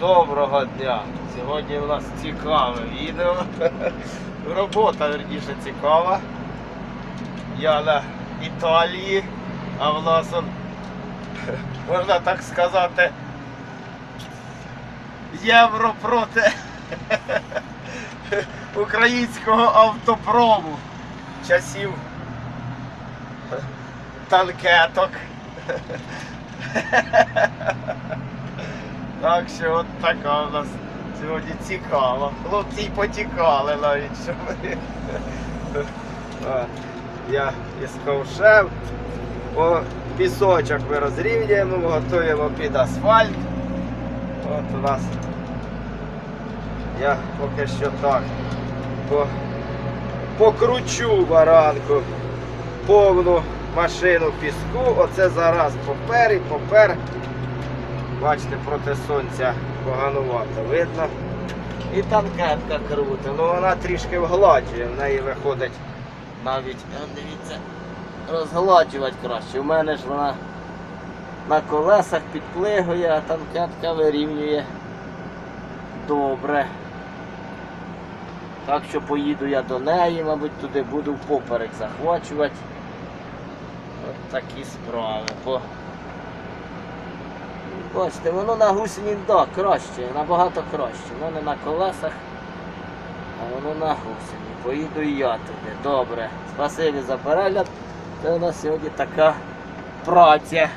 Доброго дня! Сьогодні у нас цікаве відео. Робота верніше цікава. Я на Італії, а в можна так сказати, євро проти українського автопрому часів танкеток. Так що от така у нас сьогодні цікава. Хлопці й потікали навіть, що ми. Я із ковшем. О, пісочок ми розрівнюємо, готуємо під асфальт. От у нас. Я поки що так по, покручу баранку повну машину піску. Оце зараз попер і попер. Бачите, проти сонця поганувато видно. І танкетка крута, ну вона трішки вгладжує, в неї виходить навіть, е, дивіться, розгладжувати краще. У мене ж вона на колесах підплигує, а танкетка вирівнює добре. Так що поїду я до неї, мабуть, туди буду впоперек захвачувати. От такі справи. Бачите, воно на гусені да, краще, набагато краще. Воно не на колесах, а воно на гусені. Поїду і я туди. Добре. Спасибі за перегляд. Це у нас сьогодні така праця.